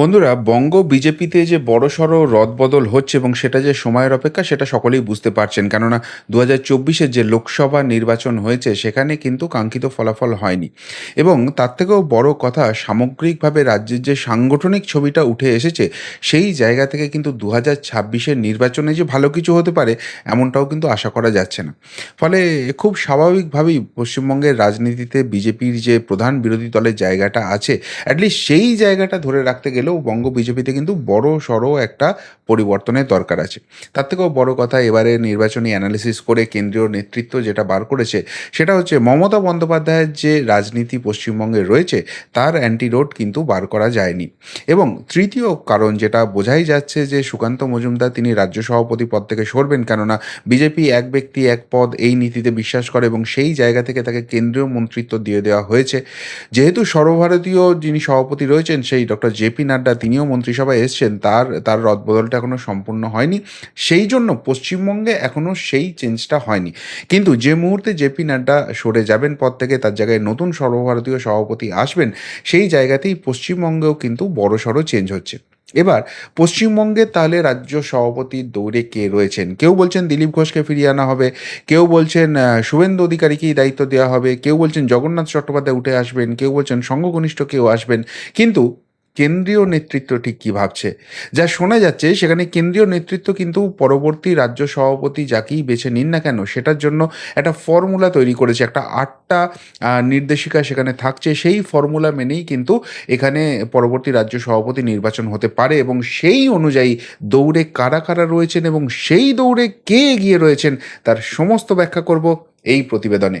বন্ধুরা, বঙ্গ বিজেপিতে যে বড়সড় রদবদল হচ্ছে এবং সেটা যে সময়ের অপেক্ষা, সেটা সকলেই বুঝতে পারছেন। কেননা দু হাজার যে লোকসভা নির্বাচন হয়েছে, সেখানে কিন্তু কাঙ্ক্ষিত ফলাফল হয়নি। এবং তার থেকেও বড় কথা, সামগ্রিকভাবে রাজ্যের যে সাংগঠনিক ছবিটা উঠে এসেছে, সেই জায়গা থেকে কিন্তু দু হাজার নির্বাচনে যে ভালো কিছু হতে পারে, এমনটাও কিন্তু আশা করা যাচ্ছে না। ফলে খুব স্বাভাবিকভাবেই পশ্চিমবঙ্গের রাজনীতিতে বিজেপির যে প্রধান বিরোধী দলের জায়গাটা আছে অ্যাটলিস্ট সেই জায়গাটা ধরে রাখতে গেলেও বঙ্গ বিজেপিতে কিন্তু বড় সড়ো একটা পরিবর্তনের দরকার আছে। তার থেকেও বড় কথা, এবারে নির্বাচনী অ্যানালিসিস করে কেন্দ্রীয় নেতৃত্ব যেটা বার করেছে, সেটা হচ্ছে মমতা বন্দ্যোপাধ্যায়ের যে রাজনীতি পশ্চিমবঙ্গে রয়েছে, তার অ্যান্টিরোড কিন্তু বার করা যায়নি। এবং তৃতীয় কারণ যেটা বোঝাই যাচ্ছে যে সুকান্ত মজুমদার, তিনি রাজ্য সভাপতি পদ থেকে সরবেন, কেননা বিজেপি এক ব্যক্তি, এক পদ এই নীতিতে বিশ্বাস করে এবং সেই জায়গা থেকে তাকে কেন্দ্রীয় মন্ত্রিত্ব দিয়ে দেওয়া হয়েছে। যেহেতু সর্বভারতীয় যিনি সভাপতি রয়েছেন, সেই ডক্টর জেপি নাড্ডা তিনিও মন্ত্রিসভায় এসছেন, তার তার রদবদলটা এখনও সম্পূর্ণ হয়নি। সেই জন্য পশ্চিমবঙ্গে এখনও সেই চেঞ্জটা হয়নি। কিন্তু যে মুহূর্তে জেপি নাড্ডা সরে যাবেন পদ থেকে, তার জায়গায় নতুন সর্বভারতীয় সভাপতি আসবেন, সেই জায়গাতেই পশ্চিমবঙ্গেও কিন্তু বড়সড় চেঞ্জ হচ্ছে। এবার, পশ্চিমবঙ্গে তাহলে রাজ্য সভাপতির দৌড়ে কে রয়েছেন? কেউ বলছেন দিলীপ ঘোষকে ফিরিয়ে আনা হবে, কেউ বলছেন শুভেন্দু অধিকারীকেই দায়িত্ব দেওয়া হবে, কেউ বলছেন জগন্নাথ চট্টোপাধ্যায় উঠে আসবেন, কেউ বলছেন সংঘঘনিষ্ঠ কেউ আসবেন। কিন্তু কেন্দ্রীয় নেতৃত্ব ঠিক কী ভাবছে? যা শোনা যাচ্ছে, সেখানে কেন্দ্রীয় নেতৃত্ব কিন্তু পরবর্তী রাজ্য সভাপতি যাকেই বেছে নিন না কেন, সেটার জন্য একটা ফর্মুলা তৈরি করেছে। একটা আটটা নির্দেশিকা সেখানে থাকছে। সেই ফর্মুলা মেনেই কিন্তু এখানে পরবর্তী রাজ্য সভাপতি নির্বাচন হতে পারে এবং সেই অনুযায়ী দৌড়ে কারা কারা রয়েছেন এবং সেই দৌড়ে কে এগিয়ে রয়েছেন, তার সমস্ত ব্যাখ্যা করব এই প্রতিবেদনে।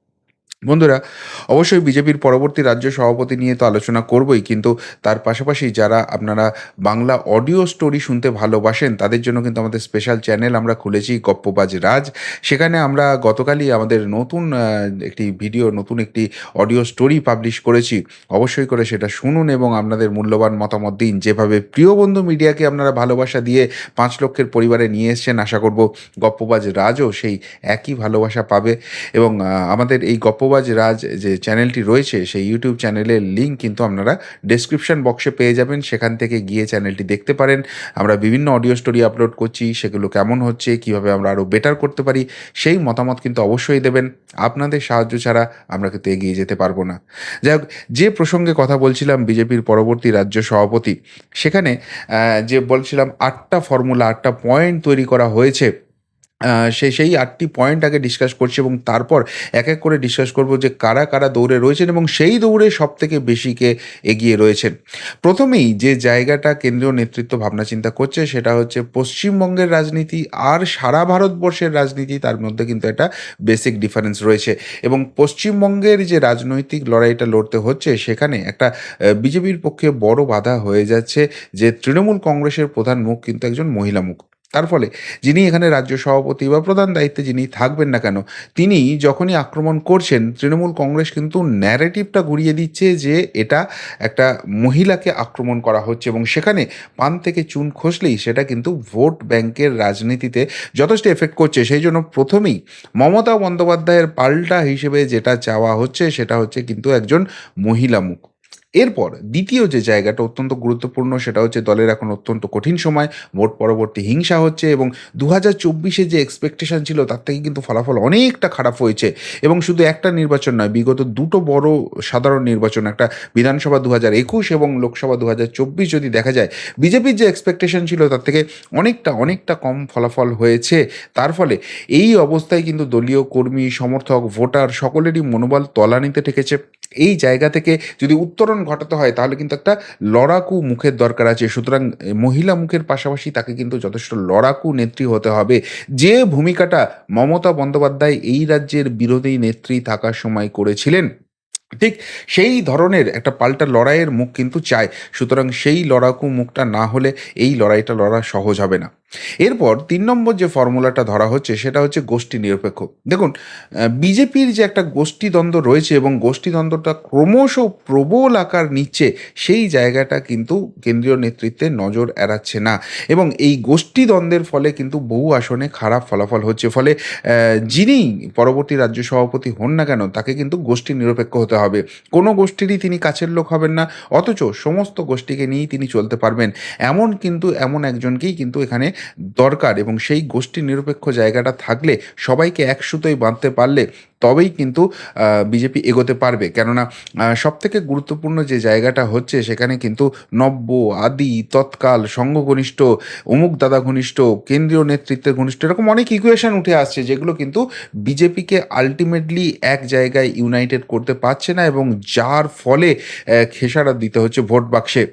বন্ধুরা, অবশ্যই বিজেপির পরবর্তী রাজ্য সভাপতি নিয়ে তো আলোচনা করবই, কিন্তু তার পাশাপাশি যারা আপনারা বাংলা অডিও স্টোরি শুনতে ভালোবাসেন, তাদের জন্য কিন্তু আমাদের স্পেশাল চ্যানেল আমরা খুলেছি গপ্পবাজ রাজ। সেখানে আমরা গতকালই আমাদের নতুন একটি ভিডিও নতুন একটি অডিও স্টোরি পাবলিশ করেছি। অবশ্যই করে সেটা শুনুন এবং আপনাদের মূল্যবান মতামত দিন। যেভাবে প্রিয় বন্ধু মিডিয়াকে আপনারা ভালোবাসা দিয়ে পাঁচ লক্ষের পরিবারে নিয়ে এসছেন, আশা করব গপ্পবাজ রাজও সেই একই ভালোবাসা পাবে এবং আমাদের এই গপ্পবাজ রাজ যে চ্যানেলটি রয়েছে, সেই ইউটিউব চ্যানেলের লিঙ্ক কিন্তু আপনারা ডেসক্রিপশন বক্সে পেয়ে যাবেন। সেখান থেকে গিয়ে চ্যানেলটি দেখতে পারেন। আমরা বিভিন্ন অডিও স্টোরি আপলোড করছি, সেগুলো কেমন হচ্ছে, কীভাবে আমরা আরও বেটার করতে পারি, সেই মতামত কিন্তু অবশ্যই দেবেন। আপনাদের সাহায্য ছাড়া আমরা কিন্তু এগিয়ে যেতে পারব না। যাই হোক, যে প্রসঙ্গে কথা বলছিলাম বিজেপির পরবর্তী রাজ্য সভাপতি, সেখানে যে বলছিলাম আটটা ফর্মুলা আটটা পয়েন্ট তৈরি করা হয়েছে আহ, সেই আটটি পয়েন্ট আগে ডিসকাস করছি এবং তারপর এক এক করে ডিসকাস করব যে কারা কারা দৌড়ে রয়েছেন এবং সেই দৌড়ে সব থেকে বেশি কে এগিয়ে রয়েছেন। প্রথমেই যে জায়গাটা কেন্দ্রীয় নেতৃত্ব ভাবনা চিন্তা করছে সেটা হচ্ছে পশ্চিমবঙ্গের রাজনীতি আর সারা ভারতবর্ষের রাজনীতি তার মধ্যে কিন্তু একটা বেসিক ডিফারেন্স রয়েছে। এবং পশ্চিমবঙ্গের যে রাজনৈতিক লড়াইটা লড়তে হচ্ছে সেখানে একটা বিজেপির পক্ষে বড় বাধা হয়ে যাচ্ছে যে তৃণমূল কংগ্রেসের প্রধান মুখ কিন্তু একজন মহিলা মুখ। তার ফলে যিনি এখানে রাজ্য সভাপতি বা প্রধান দায়িত্বে যিনি থাকবেন না কেন, তিনি যখনই আক্রমণ করছেন, তৃণমূল কংগ্রেস কিন্তু ন্যারেটিভটা ঘুরিয়ে দিচ্ছে যে এটা একটা মহিলাকে আক্রমণ করা হচ্ছে এবং সেখানে পান থেকে চুন খসলেই সেটা কিন্তু ভোট ব্যাংকের রাজনীতিতে যথেষ্ট এফেক্ট করছে। সেই জন্য প্রথমেই মমতা বন্দ্যোপাধ্যায়ের পাল্টা হিসেবে যেটা চাওয়া হচ্ছে সেটা হচ্ছে কিন্তু একজন মহিলা মুখ। এরপর দ্বিতীয় যে জায়গাটা অত্যন্ত গুরুত্বপূর্ণ, সেটা হচ্ছে দলের এখন অত্যন্ত কঠিন সময় ভোট পরবর্তী হিংসা হচ্ছে এবং দু হাজার চব্বিশে যে এক্সপেকটেশন ছিল, তার থেকে কিন্তু ফলাফল অনেকটা খারাপ হয়েছে। এবং শুধু একটা নির্বাচন নয়, বিগত দুটো বড় সাধারণ নির্বাচন, একটা বিধানসভা দু হাজার একুশ এবং লোকসভা দু হাজার চব্বিশ যদি দেখা যায়, বিজেপির যে এক্সপেকটেশন ছিল, তার থেকে অনেকটা অনেকটা কম ফলাফল হয়েছে। তার ফলে এই অবস্থায় কিন্তু দলীয় কর্মী, সমর্থক, ভোটার, সকলেরই মনোবল তলানিতে ঠেকেছে। এই জায়গা থেকে যদি উত্তরণ ঘটাতে হয়, তাহলে কিন্তু একটা লড়াকু মুখের দরকার আছে। সুতরাং মহিলা মুখের পাশাপাশি তাকে কিন্তু যথেষ্ট লড়াকু নেত্রী হতে হবে। যে ভূমিকাটা মমতা বন্দ্যোপাধ্যায় এই রাজ্যের বিরোধী নেত্রী থাকার সময় করেছিলেন, ঠিক সেই ধরনের একটা পাল্টা লড়াইয়ের মুখ কিন্তু চায়। সুতরাং সেই লড়াকু মুখটা না হলে এই লড়াইটা লড়া সহজ হবে না। এরপর তিন নম্বর যে ফর্মুলাটা ধরা হচ্ছে, সেটা হচ্ছে গোষ্ঠী নিরপেক্ষ। দেখুন বিজেপির যে একটা গোষ্ঠীদ্বন্দ্ব রয়েছে এবং গোষ্ঠীদ্বন্দ্বটা ক্রমশ প্রবল আকার নিচ্ছে, সেই জায়গাটা কিন্তু কেন্দ্রীয় নেতৃত্বে নজর এড়াচ্ছে না। এবং এই গোষ্ঠীদ্বন্দ্বের ফলে কিন্তু বহু আসনে খারাপ ফলাফল হচ্ছে। ফলে যিনি পরবর্তী রাজ্য সভাপতি হন না কেন, তাকে কিন্তু গোষ্ঠী নিরপেক্ষ হতে হবে। কোনো গোষ্ঠীরই তিনি কাছের লোক হবেন না, অথচ সমস্ত গোষ্ঠীকে নিয়েই তিনি চলতে পারবেন। এমন কিন্তু, এমন একজনকেই কিন্তু এখানে দরকার এবং সেই গোষ্ঠী নিরপেক্ষ জায়গাটা থাকলে সবাইকে এক সুতোয় বাঁধতে পারলে তবেই কিন্তু বিজেপি এগোতে পারবে। কেননা সব থেকে গুরুত্বপূর্ণ যে জায়গাটা হচ্ছে সেখানে কিন্তু নব্য আদি তৎকাল সংঘ ঘনিষ্ঠ অমুক দাদা ঘনিষ্ঠ কেন্দ্রীয় নেতৃত্বের ঘনিষ্ঠ এরকম অনেক ইকুয়েশন উঠে আসছে যেগুলো কিন্তু বিজেপিকে আলটিমেটলি এক জায়গায় ইউনাইটেড করতে পারছে না এবং যার ফলে আহ, খেসারত দিতে হচ্ছে ভোট বাক্সে।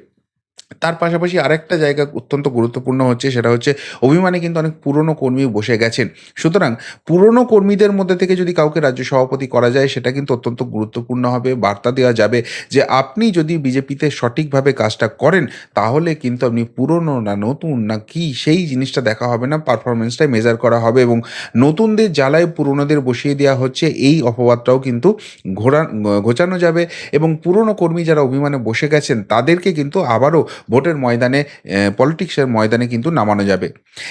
তার পাশাপাশি আরেকটা জায়গা অত্যন্ত গুরুত্বপূর্ণ হচ্ছে, সেটা হচ্ছে অভিমানে কিন্তু অনেক পুরনো কর্মী বসে গেছেন। সুতরাং পুরনো কর্মীদের মধ্যে থেকে যদি কাউকে রাজ্য সভাপতি করা যায়, সেটা কিন্তু অত্যন্ত গুরুত্বপূর্ণ হবে। বার্তা দেওয়া যাবে যে, আপনি যদি বিজেপিতে সঠিকভাবে কাজটা করেন, তাহলে কিন্তু আপনি পুরনো না নতুন না কি, সেই জিনিসটা দেখা হবে না। পারফরমেন্সটাই মেজার করা হবে এবং নতুনদের জ্বালায় পুরনোদের বসিয়ে দেওয়া হচ্ছে, এই অপবাদটাও কিন্তু ঘোরা ঘোচানো যাবে। এবং পুরনো কর্মী যারা অভিমানে বসে গেছেন, তাদেরকে কিন্তু আবারও ভোটের ময়দানে পলিটিক্সের ময়দানে কিন্তু নামানো যাবে।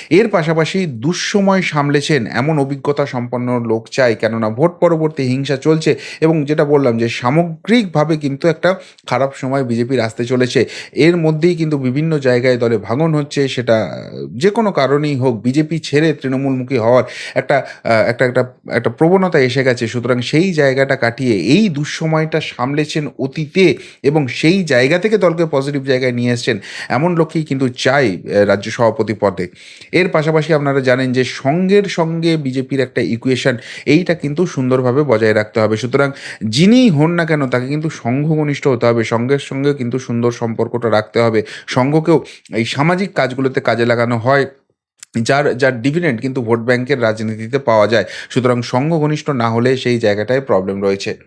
এর পাশাপাশি দুঃসময় সামলেছেন এমন অভিজ্ঞতা সম্পন্ন লোক চাই, কেননা ভোট পরবর্তী হিংসা চলছে এবং যেটা বললাম যে সামগ্রিকভাবে কিন্তু একটা খারাপ সময় বিজেপির আসতে চলেছে। এর মধ্যেই কিন্তু বিভিন্ন জায়গায় দলে ভাঙন হচ্ছে, সেটা, যে কোনো কারণেই হোক, বিজেপি ছেড়ে তৃণমূলমুখী হওয়ার একটা একটা একটা একটা প্রবণতা এসে গেছে। সুতরাং সেই জায়গাটা কাটিয়ে এই দুঃসময়টা সামলেছেন অতীতে এবং সেই জায়গা থেকে দলকে পজিটিভ জায়গায় নিয়ে এসছেন, এমন লোককেই কিন্তু চাই রাজ্য সভাপতি পদে। এর পাশাপাশি আপনারা জানেন যে সঙ্গের সঙ্গে বিজেপির একটা ইকুয়েশন এইটা কিন্তু সুন্দরভাবে বজায় রাখতে হবে। সুতরাং যিনিই হন না কেন, তাকে কিন্তু সংঘঘনিষ্ঠ হতে হবে। সঙ্গের সঙ্গে কিন্তু সুন্দর সম্পর্কটা রাখতে হবে। সঙ্ঘকেও এই সামাজিক কাজগুলোতে কাজে লাগানো হয়। যার যার ডিভিডেন্ড কিন্তু ভোট ব্যাংকের রাজনীতিতে পাওয়া যায়। সুতরাং সংঘ ঘনিষ্ঠ না হলে সেই জায়গাটায় প্রবলেম রয়েছে।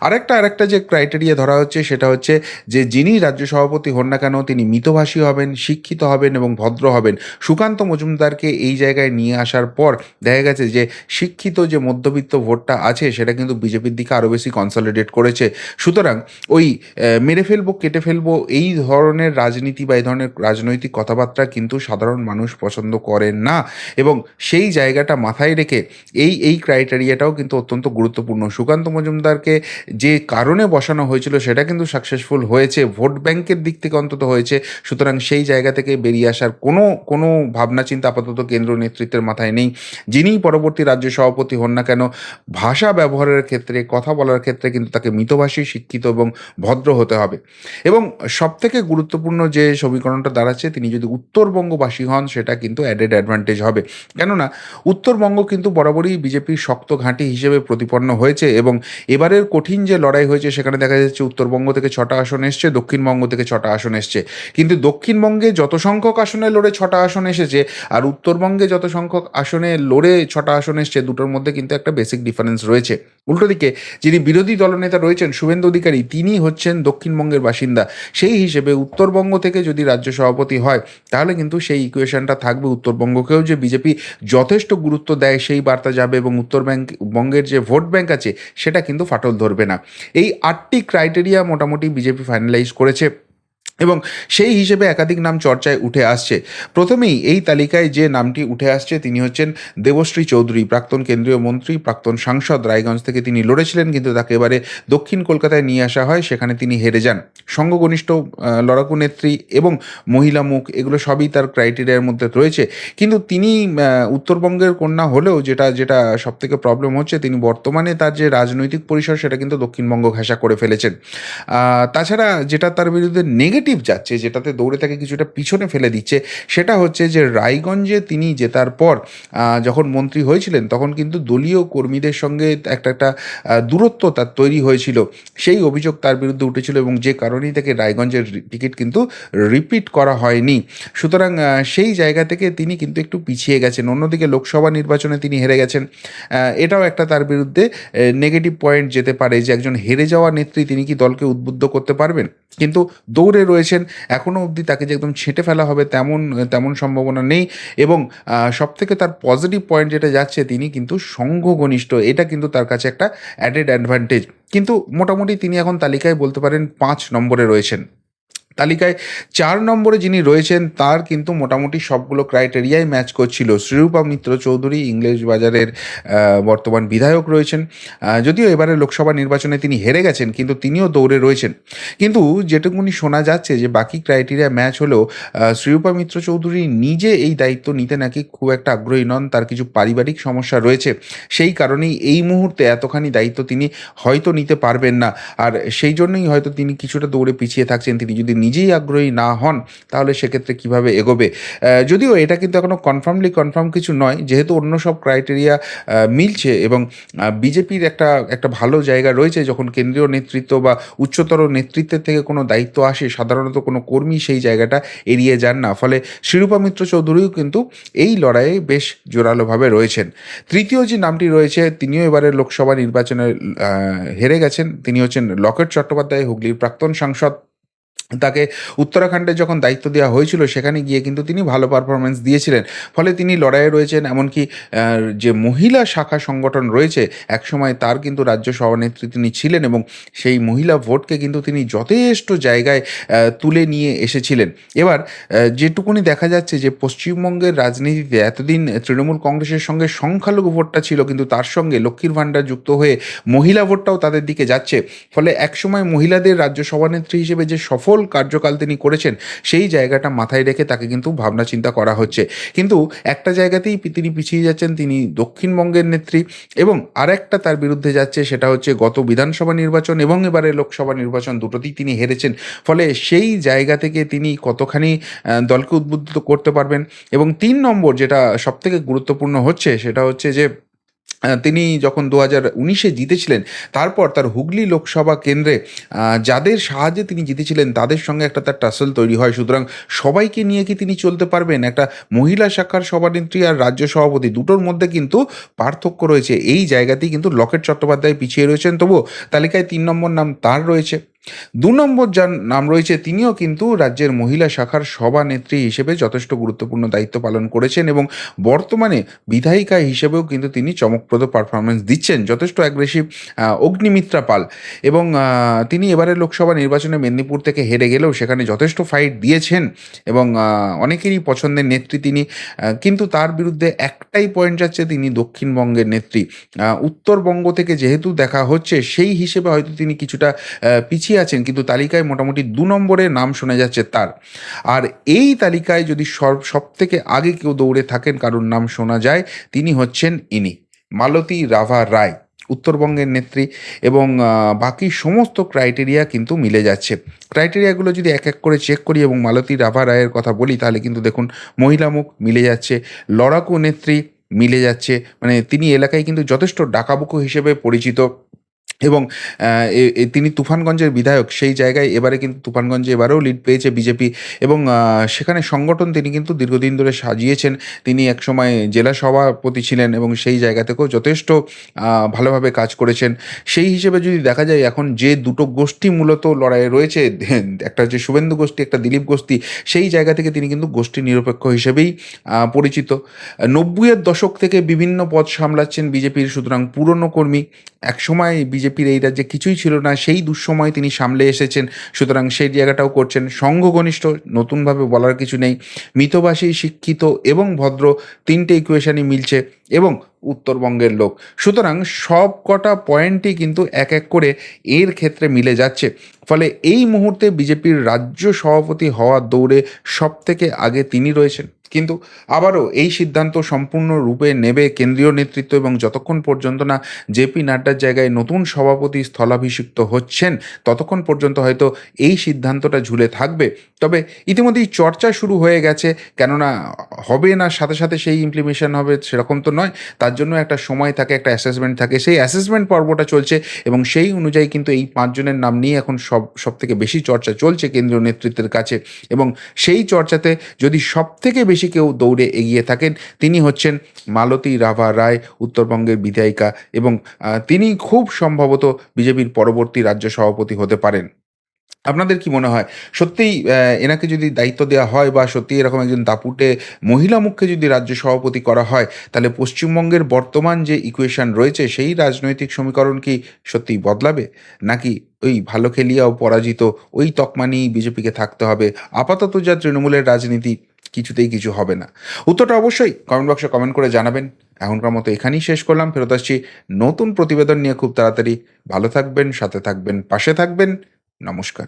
আরেকটা আরেকটা যে ক্রাইটেরিয়া ধরা হচ্ছে সেটা হচ্ছে যে যিনি রাজ্য সভাপতি হন না কেন, তিনি মিতভাষী হবেন, শিক্ষিত হবেন এবং ভদ্র হবেন। সুকান্ত মজুমদারকে এই জায়গায় নিয়ে আসার পর দেখা গেছে যে শিক্ষিত যে মধ্যবিত্ত ভোটটা আছে, সেটা কিন্তু বিজেপির দিকে আরও বেশি কনসলিডেট করেছে। সুতরাং ওই মেরে ফেলব, কেটে ফেলব, এই ধরনের রাজনীতি বা এই ধরনের রাজনৈতিক কথাবার্তা কিন্তু সাধারণ মানুষ পছন্দ করেন না। এবং সেই জায়গাটা মাথায় রেখে এই এই ক্রাইটেরিয়াটাও কিন্তু অত্যন্ত গুরুত্বপূর্ণ। সুকান্ত মজুমদারকে যে কারণে বসানো হয়েছিল সেটা কিন্তু সাকসেসফুল হয়েছে, ভোট ব্যাংকের দিক থেকে অন্তত হয়েছে। সুতরাং সেই জায়গা থেকে বেরিয়ে আসার কোনো কোনো ভাবনা চিন্তা আপাতত কেন্দ্র নেতৃত্বের মাথায় নেই। যিনিই পরবর্তী রাজ্য সভাপতি হন না কেন, ভাষা ব্যবহারের ক্ষেত্রে, কথা বলার ক্ষেত্রে কিন্তু তাকে মিতভাষী, শিক্ষিত এবং ভদ্র হতে হবে। এবং সবথেকে গুরুত্বপূর্ণ যে সমীকরণটা দাঁড়াচ্ছে, তিনি যদি উত্তরবঙ্গবাসী হন, সেটা কিন্তু অ্যাডেড অ্যাডভান্টেজ হবে। কেননা, উত্তরবঙ্গ কিন্তু বরাবরই বিজেপির শক্ত ঘাঁটি হিসেবে প্রতিপন্ন হয়েছে এবং এবারের কঠিন যে লড়াই হয়েছে, সেখানে দেখা যাচ্ছে উত্তরবঙ্গ থেকে ছটা আসন এসছে, দক্ষিণবঙ্গ থেকে ছটা আসন এসছে। কিন্তু দক্ষিণবঙ্গে যত সংখ্যক আসনে লড়ে ছটা আসন এসেছে, আর উত্তরবঙ্গে যত সংখ্যক আসনে লড়ে ছটা আসন এসছে, দুটোর মধ্যে কিন্তু একটা বেসিক ডিফারেন্স রয়েছে। উল্টো দিকে, যিনি বিরোধী দলনেতা রয়েছেন, শুভেন্দু অধিকারী, তিনি হচ্ছেন দক্ষিণবঙ্গের বাসিন্দা। সেই হিসেবে উত্তরবঙ্গ থেকে যদি রাজ্য সভাপতি হয়, তাহলে কিন্তু সেই ইকুয়েশনটা থাকবে উত্তরবঙ্গকেও যে বিজেপি যথেষ্ট গুরুত্ব দেয়, সেই বার্তা যাবে এবং উত্তর বঙ্গের যে ভোট ব্যাংক আছে, সেটা কিন্তু ফাটল ধরবে না। এই আটটি ক্রাইটেরিয়া মোটামুটি বিজেপি ফাইনালাইজ করেছে। এবং সেই হিসেবে একাধিক নাম চর্চায় উঠে আসছে। প্রথমেই এই তালিকায় যে নামটি উঠে আসছে তিনি হচ্ছেন দেবশ্রী চৌধুরী প্রাক্তন কেন্দ্রীয় মন্ত্রী প্রাক্তন সাংসদ রায়গঞ্জ থেকে তিনি লড়েছিলেন কিন্তু তাকে এবারে দক্ষিণ কলকাতায় নিয়ে আসা হয় সেখানে তিনি হেরে যান। আহ, লড়াকু নেত্রী এবং মহিলা মুখ এগুলো সবই তার ক্রাইটেরিয়ার মধ্যে রয়েছে। কিন্তু তিনি উত্তরবঙ্গের কন্যা হলেও যেটা যেটা সব থেকে প্রবলেম হচ্ছে তিনি বর্তমানে তার যে রাজনৈতিক পরিসর সেটা কিন্তু দক্ষিণবঙ্গ ঘেঁষা করে ফেলেছেন। তাছাড়া যেটা তার বিরুদ্ধে নেগেটিভ যাচ্ছে, যেটাতে দৌড়ে তাকে কিছুটা পিছনে ফেলে দিচ্ছে, সেটা হচ্ছে যে রায়গঞ্জে তিনি জেতার পর যখন মন্ত্রী হয়েছিলেন, তখন কিন্তু দলীয় কর্মীদের সঙ্গে একটা একটা দূরত্ব তার তৈরি হয়েছিল। সেই অভিযোগ তার বিরুদ্ধে উঠেছিল এবং যে কারণেই তাকে রায়গঞ্জের টিকিট কিন্তু রিপিট করা হয়নি। সুতরাং সেই জায়গা থেকে তিনি কিন্তু একটু পিছিয়ে গেছেন। অন্যদিকে লোকসভা নির্বাচনে তিনি হেরে গেছেন। এটাও একটা তার বিরুদ্ধে নেগেটিভ পয়েন্ট যেতে পারে যে একজন হেরে যাওয়া নেত্রী তিনি কি দলকে উদ্বুদ্ধ করতে পারবেন? কিন্তু দৌড়ে রয়েছে রয়েছেন এখনও অবধি তাকে যে একদম ছেঁটে ফেলা হবে তেমন তেমন সম্ভাবনা নেই এবং সব থেকে তার পজিটিভ পয়েন্ট যেটা যাচ্ছে তিনি কিন্তু সংঘ ঘনিষ্ঠ এটা কিন্তু তার কাছে একটা অ্যাডেড অ্যাডভান্টেজ কিন্তু মোটামুটি তিনি এখন তালিকায় বলতে পারেন পাঁচ নম্বরে রয়েছেন। তালিকায় চার নম্বরে যিনি রয়েছেন, তার কিন্তু মোটামুটি সবগুলো ক্রাইটেরিয়াই ম্যাচ করছিল। শ্রীরূপা মিত্র চৌধুরী, ইংলিশ বাজারের বর্তমান বিধায়ক রয়েছেন। যদিও এবারে লোকসভা নির্বাচনে তিনি হেরে গেছেন, কিন্তু তিনিও দৌড়ে রয়েছেন। কিন্তু যেটুকুনি শোনা যাচ্ছে যে বাকি ক্রাইটেরিয়া ম্যাচ হলেও শ্রীরূপা মিত্র চৌধুরী নিজে এই দায়িত্ব নিতে নাকি খুব একটা আগ্রহী নন, তার কিছু পারিবারিক সমস্যা রয়েছে। সেই কারণেই এই মুহূর্তে এতখানি দায়িত্ব তিনি হয়তো নিতে পারবেন না। আর সেই জন্যই হয়তো তিনি কিছুটা দৌড়ে পিছিয়ে থাকছেন। তিনি যদি নিজেই আগ্রহী না হন, তাহলে সেক্ষেত্রে কীভাবে এগোবে? যদিও এটা কিন্তু এখনও কনফার্মলি কনফার্ম কিছু নয়, যেহেতু অন্য সব ক্রাইটেরিয়া মিলছে এবং বিজেপির একটা একটা ভালো জায়গা রয়েছে, যখন কেন্দ্রীয় নেতৃত্ব বা উচ্চতর নেতৃত্বের থেকে কোনো দায়িত্ব আসে, সাধারণত কোনো কর্মী সেই জায়গাটা এড়িয়ে যান না। ফলে শিরূপা মিত্র চৌধুরীও কিন্তু এই লড়াইয়ে বেশ জোরালোভাবে রয়েছেন। তৃতীয় যে নামটি রয়েছে, তিনিও এবারে লোকসভা নির্বাচনে হেরে গেছেন। তিনি হচ্ছেন লকেট চট্টোপাধ্যায়, হুগলির প্রাক্তন সাংসদ। তাকে উত্তরাখণ্ডে যখন দায়িত্ব দেওয়া হয়েছিল, সেখানে গিয়ে কিন্তু তিনি ভালো পারফরমেন্স দিয়েছিলেন। ফলে তিনি লড়াইয়ে রয়েছেন, এমনকি যে মহিলা শাখা সংগঠন রয়েছে, একসময় তার কিন্তু রাজ্য সভানেত্রী তিনি ছিলেন এবং সেই মহিলা ভোটকে কিন্তু তিনি যথেষ্ট জায়গায় তুলে নিয়ে এসেছিলেন। এবার যেটুকুনি দেখা যাচ্ছে যে পশ্চিমবঙ্গের রাজনীতিতে এতদিন তৃণমূল কংগ্রেসের সঙ্গে সংখ্যালঘু ভোটটা ছিল, কিন্তু তার সঙ্গে লক্ষ্মীর ভাণ্ডার যুক্ত হয়ে মহিলা ভোটটাও তাদের দিকে যাচ্ছে। ফলে একসময় মহিলাদের রাজ্য সভানেত্রী হিসেবে যে সফল কার্যকাল তিনি করেছেন, সেই জায়গাটা মাথায় রেখে তাকে কিন্তু ভাবনা চিন্তা করা হচ্ছে। কিন্তু একটা জায়গাতেই তিনি পিছিয়ে যাচ্ছেন, তিনি দক্ষিণবঙ্গের নেত্রী এবং আরেকটা তার বিরুদ্ধে যাচ্ছে সেটা হচ্ছে গত বিধানসভা নির্বাচন এবং এবারে লোকসভা নির্বাচন দুটোতেই তিনি হেরেছেন। ফলে সেই জায়গা থেকে তিনি কতখানি দলকে উদ্বুদ্ধ করতে পারবেন এবং তিন নম্বর যেটা সবথেকে গুরুত্বপূর্ণ হচ্ছে সেটা হচ্ছে যে তিনি যখন দু হাজার উনিশে জিতেছিলেন, তারপর তার হুগলি লোকসভা কেন্দ্রে যাদের সাহায্যে তিনি জিতেছিলেন, তাদের সঙ্গে একটা তার টাসেল তৈরি হয়। সুতরাং সবাইকে নিয়ে কি তিনি চলতে পারবেন? একটা মহিলা শাখার সভানেত্রী আর রাজ্য সভাপতি দুটোর মধ্যে কিন্তু পার্থক্য রয়েছে। এই জায়গাতেই কিন্তু লকেট চট্টোপাধ্যায় পিছিয়ে রয়েছেন। তবুও তালিকায় তিন নম্বর নাম তার রয়েছে। দু নম্বর যার নাম রয়েছে তিনিও কিন্তু রাজ্যের মহিলা শাখার সভানেত্রী হিসেবে যথেষ্ট গুরুত্বপূর্ণ দায়িত্ব পালন করেছেন এবং বর্তমানে বিধায়িকা হিসেবেও কিন্তু তিনি চমকপ্রদ পারফরমেন্স দিচ্ছেন। যথেষ্ট অ্যাগ্রেসিভ অগ্নিমিত্রা পাল এবং তিনি এবারে লোকসভা নির্বাচনে মেদিনীপুর থেকে হেরে গেলেও সেখানে যথেষ্ট ফাইট দিয়েছেন এবং অনেকেরই পছন্দের নেত্রী তিনি কিন্তু তার বিরুদ্ধে একটাই পয়েন্ট যাচ্ছে তিনি দক্ষিণবঙ্গের নেত্রী। উত্তরবঙ্গ থেকে যেহেতু দেখা হচ্ছে সেই হিসেবে হয়তো তিনি কিছুটা পিছিয়ে পিছিয়ে আছেন, কিন্তু তালিকায় মোটামুটি দু নম্বরে নাম শোনা যাচ্ছে তার। আর এই তালিকায় যদি সব সব থেকে আগে কেউ দৌড়ে থাকেন, কারোর নাম শোনা যায়, তিনি হচ্ছেন ইনি, মালতী রাভা রায়, উত্তরবঙ্গের নেত্রী এবং বাকি সমস্ত ক্রাইটেরিয়া কিন্তু মিলে যাচ্ছে। ক্রাইটেরিয়াগুলো যদি এক এক করে চেক করি এবং মালতী রাভা রায়ের কথা বলি, তাহলে কিন্তু দেখুন, মহিলা মুখ মিলে যাচ্ছে, লড়াকু নেত্রী মিলে যাচ্ছে মানে তিনি এলাকায় কিন্তু যথেষ্ট ডাকাবুকো হিসেবে পরিচিত। এবং তিনি তুফানগঞ্জের বিধায়ক। সেই জায়গায় এবারে কিন্তু তুফানগঞ্জে এবারেও লিড পেয়েছে বিজেপি এবং সেখানে সংগঠন তিনি কিন্তু দীর্ঘদিন ধরে সাজিয়েছেন। তিনি একসময় জেলা সভাপতি ছিলেন এবং সেই জায়গা থেকেও যথেষ্ট ভালোভাবে কাজ করেছেন। সেই হিসেবে যদি দেখা যায়, এখন যে দুটো গোষ্ঠী মূলত লড়াইয়ে রয়েছে, একটা হচ্ছে শুভেন্দু গোষ্ঠী, একটা দিলীপ গোষ্ঠী, সেই জায়গা থেকে তিনি কিন্তু গোষ্ঠী নিরপেক্ষ হিসেবেই পরিচিত। নব্বইয়ের দশক থেকে বিভিন্ন পদ সামলাচ্ছেন বিজেপির সুতরাং পুরনো কর্মী। একসময় বিজেপির এই রাজ্যে কিছুই ছিল না, সেই দুঃসময় তিনি সামলে এসেছেন। সুতরাং সেই জায়গাটাও করছেন সংঘঘনিষ্ঠ নতুনভাবে বলার কিছু নেই। মিতবাসী, শিক্ষিত এবং ভদ্র তিনটে ইকুয়েশনই মিলছে এবং উত্তরবঙ্গের লোক। সুতরাং সব কটা পয়েন্টই কিন্তু এক এক করে এর ক্ষেত্রে মিলে যাচ্ছে। ফলে এই মুহূর্তে বিজেপির রাজ্য সভাপতি হওয়ার দৌড়ে সব থেকে আগে তিনি রয়েছেন। কিন্তু আবারও এই সিদ্ধান্ত সম্পূর্ণরূপে নেবে কেন্দ্রীয় নেতৃত্ব এবং যতক্ষণ পর্যন্ত না জেপি নাড্ডার জায়গায় নতুন সভাপতি স্থলাভিষিক্ত হচ্ছেন, ততক্ষণ পর্যন্ত হয়তো এই সিদ্ধান্তটা ঝুলে থাকবে। তবে ইতিমধ্যেই চর্চা শুরু হয়ে গেছে, কেননা হবে না সাথে সাথে সেই ইমপ্লিমেশন হবে সেরকম তো নয়। তার জন্য একটা সময় থাকে, একটা অ্যাসেসমেন্ট থাকে। সেই অ্যাসেসমেন্ট পর্বটা চলছে এবং সেই অনুযায়ী কিন্তু এই পাঁচজনের নাম নিয়ে এখন সব সব থেকে বেশি চর্চা চলছে কেন্দ্রীয় নেতৃত্বের কাছে। এবং সেই চর্চাতে যদি সব থেকে বেশি কেউ দৌড়ে এগিয়ে থাকেন। তিনি হচ্ছেন মালতী রাভা রায়, উত্তরবঙ্গের বিধায়িকা এবং তিনি খুব সম্ভবত বিজেপির পরবর্তী রাজ্য সভাপতি হতে পারেন। আপনাদের কি মনে হয়? সত্যিই এনাকে যদি দায়িত্ব দেওয়া হয় বা সত্যি এরকম একজন দাপুটে মহিলা মুখে যদি রাজ্য সভাপতি করা হয়, তাহলে পশ্চিমবঙ্গের বর্তমান যে ইকুয়েশন রয়েছে, সেই রাজনৈতিক সমীকরণ কি সত্যি বদলাবে? নাকি ওই ভালো খেলিয়াও পরাজিত, ওই তকমা নিয়েই বিজেপিকে থাকতে হবে? আপাতত যা তৃণমূলের রাজনীতি কিছুতেই কিছু হবে না। উত্তরটা অবশ্যই কমেন্ট বক্সে কমেন্ট করে জানাবেন। এখনকার মতো এখানেই শেষ করলাম। ফেরত আসছি নতুন প্রতিবেদন নিয়ে। খুব তাড়াতাড়ি ভালো থাকবেন, সাথে থাকবেন, পাশে থাকবেন। নমস্কার।